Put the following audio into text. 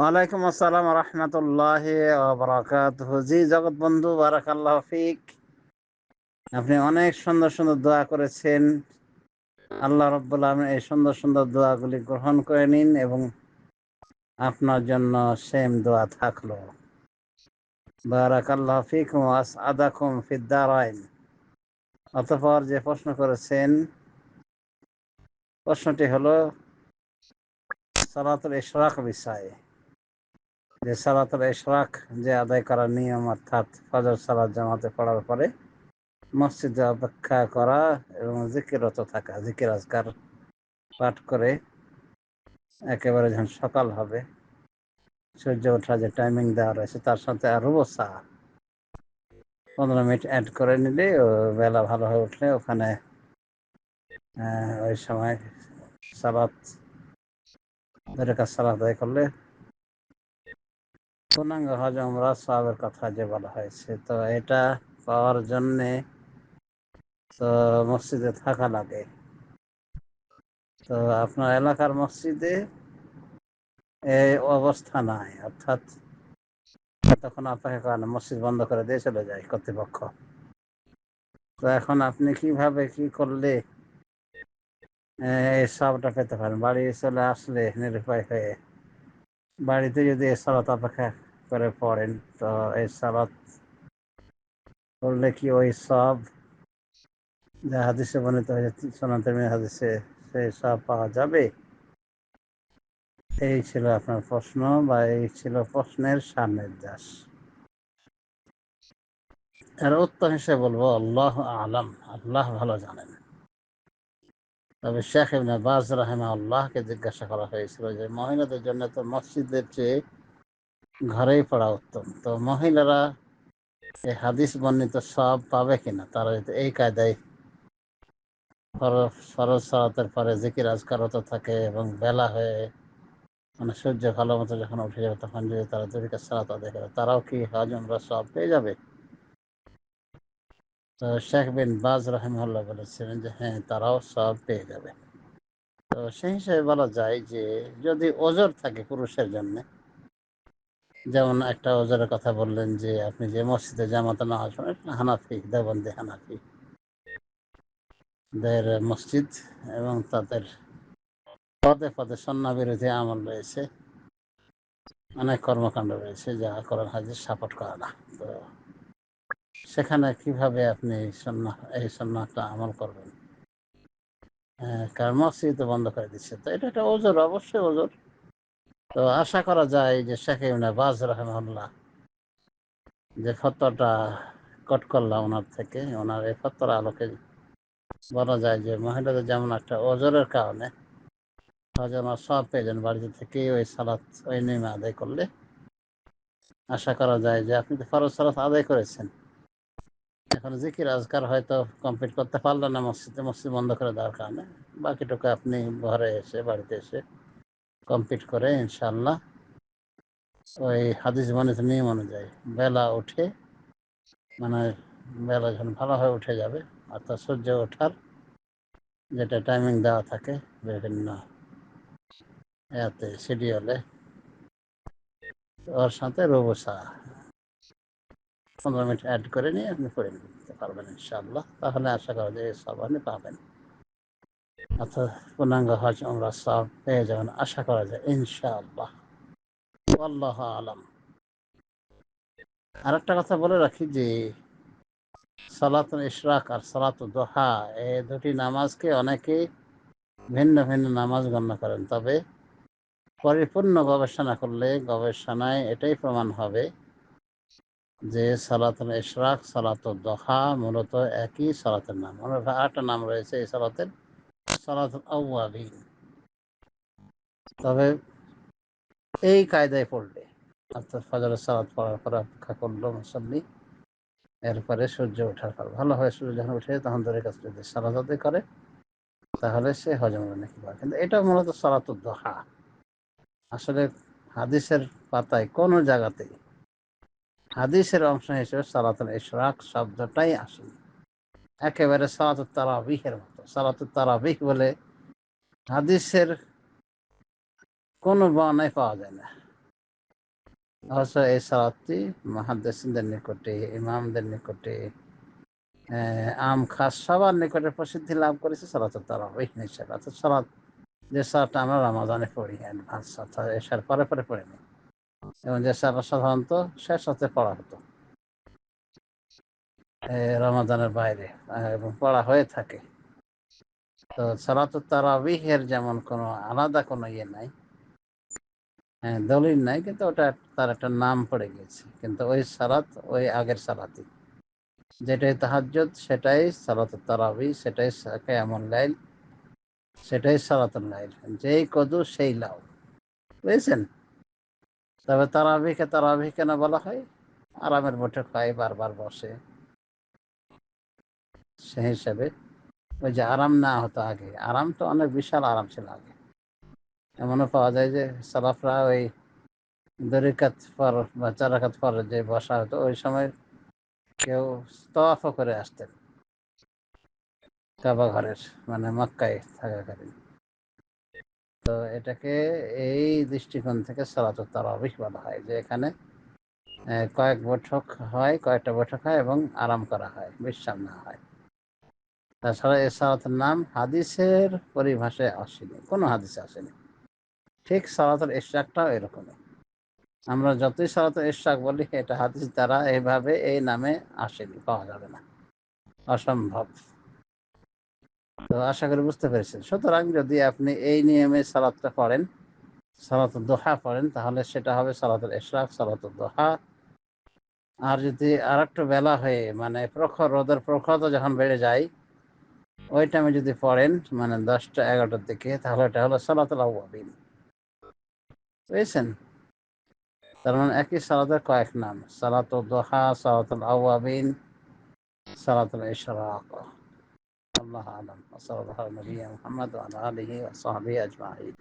ওয়ালাইকুম আসসালাম রহমতুল্লাহ বারাকাত জি, জগৎ বন্ধু, বারাকাল্লাহ ফিক। আপনি অনেক সুন্দর সুন্দর দোয়া করেছেন। আল্লাহ রব্বুল এই সুন্দর সুন্দর দোয়াগুলি গ্রহণ করে নিন এবং আপনার জন্য সেম দোয়া থাকল। বারাকাল্লাহ ফিকুম আস আদাকুম ফিদ্দারাইন অতপর যে প্রশ্ন করেছেন, প্রশ্নটি হলো, সালাতুল ইশরাক বিষয়ে। যে সালাতুল ইশরাক যে আদায় করার নিয়ম অর্থাৎ ফজর সালাত জামাতে পড়ার পরে মসজিদে অপেক্ষা করা এবং জিকিরত থাকা, জিকির আজকার পাঠ করে একেবারে যখন সকাল হবে, সূর্য ওঠা যে টাইমিং দেওয়া রয়েছে তার সাথে আরও বসা পনেরো মিনিট অ্যাড করে নিলে ও বেলা ভালো হয়ে উঠলে ওখানে ওই সময় সালাত সালাত আদায় করলে পূর্ণাঙ্গ হজ সবের কথা যে বলা হয়েছে। তো এটা পাওয়ার জন্যে তো মসজিদে থাকা লাগে। তো আপনার এলাকার মসজিদে এই অবস্থা নাই। অর্থাৎ তখন অপেক্ষা করেন, মসজিদ বন্ধ করে দিয়ে চলে যায় কর্তৃপক্ষ। তো এখন আপনি কীভাবে কি করলে এই সবটা পেতে পারেন? বাড়ি চলে আসলে নিরুপায় হয়ে বাড়িতে যদি সালাত অপেক্ষা করে পড়েন। তো এই সালাত পড়লে কি ওই সব যা হাদিসে বর্ণিত হয়েছে সনাতন হাদিসে সেই সব পাওয়া যাবে? এই ছিল আপনার প্রশ্ন বা এই ছিল প্রশ্নের সামনির্দেশ এর উত্তর হিসেবে বলব, আল্লাহ আলম। আল্লাহ ভালো জানেন। তবে শেখ ইবনে বাজ রাহেমা আল্লাহকে জিজ্ঞাসা করা হয়েছিল যে, মহিলাদের জন্য তো মসজিদের চেয়ে ঘরেই পড়া উত্তম। তো মহিলারা এই হাদিস বর্ণিত সব পাবে কিনা? তারা যদি এই কায়দায় ফরজ সালাতের পরে জিকির, আজকার হতে থাকে এবং বেলা হয়ে মানে সূর্য ভালো মতো যখন উঠে যাবে তখন যদি তারা দুরিকা সালাত করে, তারাও কি হজ আমরা সব পেয়ে যাবে? তো শেখ বিন বাজ রহমুল্লাহ বলেছিলেন যে হ্যাঁ তারাও সব পেয়ে যাবে। তো সেই হিসেবে বলা যায় যে, যদি ওজোর থাকে পুরুষের জন্য যেমন একটা ওজোরের কথা বললেন যে, আপনি যে মসজিদে জামাতে নামাজ পড়েন হানাফি দেবন্দে হানাফি। দের মসজিদ এবং তাদের পদে পদে সন্না বিরোধী আমল রয়েছে। অনেক কর্মকাণ্ড রয়েছে যা করেন হাজির সাপোর্ট করে না। তো সেখানে কীভাবে আপনি সন্না, এই সন্ন্যাটা আমল করবেন? কারণ মসজিদ বন্ধ করে দিচ্ছে। তো এটা একটা ওজোর, অবশ্যই ওজোর। তো আশা করা যায় যে শেখ ইমনা বাজ রহমাল্লাহ যে ফতোটা কট করলাম ওনার থেকে, ওনার এই ফতোর আলোকে বলা যায় যে মহিলাদের যেমন একটা ওজোরের কারণে সব পেয়ে যান বাড়িতে থেকে ওই সালাত, ওই নেমে আদায় করলে। আশা করা যায় যে আপনি তো ফরজ সালাত আদায় করেছেন। এখন জিকির, আজকার হয়তো কমপ্লিট করতে পারলেন না, মসজিদে, মসজিদ বন্ধ করে দেওয়ার কারণে। বাকিটুকু আপনি ঘরে এসে, বাড়িতে এসে কমপ্লিট করে ইনশাল্লাহ ওই হাদিস বনিত নিয়ম অনুযায়ী বেলা উঠে মানে বেলা যখন ভালোভাবে উঠে যাবে, অর্থাৎ সূর্য ওঠার যেটা টাইমিং দেওয়া থাকে বিভিন্ন এতে শিডিউলে ওর সাথে রবসা পনেরো মিনিট অ্যাড করে নিয়ে আপনি করে নিতে পারবেন ইনশাআল্লাহ। তাহলে আশা করা যায় সব আপনি পাবেন। পূর্ণাঙ্গ হজ আমরা সব পেয়ে যাবেন। আশা করা যায়, ইনশাআল্লাহ। আল্লাহ আর একটা কথা বলে রাখি যে সালাত ইশরাক আর সালাত দোহা দুটি নামাজকে অনেকে ভিন্ন ভিন্ন নামাজ গণ্য করেন। তবে পরিপূর্ণ গবেষণা করলে গবেষণায় এটাই প্রমাণ হবে যে, সালাতুল ইশরাক সালাত দোহা মূলত একই সালাতের নাম। আমার আটটা নাম রয়েছে এই সালাতের তবে এই কায়দায় পড়লে অর্থাৎ ফজরের সালাত পড়ার পর অপেক্ষা করল মুসল্লি, এরপরে সূর্য ওঠার পর। ভালো হয় সূর্য যখন উঠে তখন ধরে কাছে যদি সালাত আদায় করে, তাহলে সে হজম নাকি পায় কিন্তু এটা মূলত সালাতুল দোহা। আসলে হাদিসের পাতায় কোনো জায়গাতেই হাদিসের অংশ হিসেবে সালাতুল ইশরাক শব্দটাই আসেনি। একেবারে সালাতুল তারাবিহের মতো। সালাতুল তারাবিহ বলে হাদিসের কোনো বর্ণায় পাওয়া যায় না। অবশ্য এই সালাদটি মহাদ্দেসিনদের নিকটে, ইমামদের নিকটে আম খাস সবার নিকটে প্রসিদ্ধি লাভ করেছে সালাত তারাবিহ হিসেবে। অর্থাৎ সালাত, যে সালাদটা আমরা রমাদানে পড়ি অ্যাডভান্স অর্থাৎ এসার পরে পরে পড়িনি। এবং যে সালা সাধারণত শেষ হতে পড়া হতো। রমাদানের বাইরে এবং পড়া হয়ে থাকে। তো সালাত তারাবিহের যেমন কোনো আলাদা কোনো ইয়ে নাই। হ্যাঁ দলিল নাই, কিন্তু ওটা তার একটা নাম পড়ে গেছে কিন্তু ওই সালাত, ওই আগের সালাতই। যেটাই তাহাজ্জুদ, সেটাই সালাত তারাবি সেটাই কেয়ামুল লাইল, সেটাই সালাতুল লাইল। যেই কদু, সেই লাউ। বুঝেছেন? তবে তারাবিকে তারাবি কেন বলা হয়? আরামের বটে খায়, বারবার বসে। সে হিসাবে ওই যে আরাম না হতো আগে। আরাম তো অনেক বিশাল আরাম ছিল আগে। এমনও পাওয়া যায় যে সালাফরা ওই দরিকাত পর বা চারাকাত পর যে বসা হতো, ওই সময় কেউ তফও করে আসতেন। কাবা ঘরের মানে মক্কায় থাকাকালীন। তো এটাকে এই দৃষ্টিকোণ থেকে সালাত তারাবিহ বলা হয়, যে এখানে কয়েক বৈঠক হয়, কয়েকটা বৈঠক হয় এবং আরাম করা হয়, বিশ্রাম না হয়। তাছাড়া এ সালাতের নাম হাদিসের পরিভাষায় আসেনি, কোনো হাদিসে আসেনি। ঠিক সালাতের ইশাকটাও এরকমই। আমরা যতই সালাতের ইশাক বলি, এটা হাদিস দ্বারা এইভাবে এই নামে আসেনি, পাওয়া যাবে না। অসম্ভব। তো আশা করি বুঝতে পেরেছেন। সুতরাং যদি আপনি এই নিয়মে সালাদটা পড়েন সালাত দোহা পড়েন, তাহলে সেটা হবে সালাতুল ইশরাক সালাত দোহা। আর যদি আর একটু বেলা হয়ে মানে প্রখর রোদের প্রখরতা যখন বেড়ে যায় ওই টাইমে যদি পড়েন মানে দশটা, এগারোটার দিকে, তাহলে এটা হলো সালাতুল আউয়াবিন বুঝেছেন? তার মানে একই সালাতের কয়েক নাম, সালাতুল দোহা, সালাতুল আউয়াবিন সালাতুল ইশরাক। আল্লাহ আলম। ওসলাল্লাহু নবী মুহাম্মদ আলিহি ওয়া সাহবিহি আজমাইন।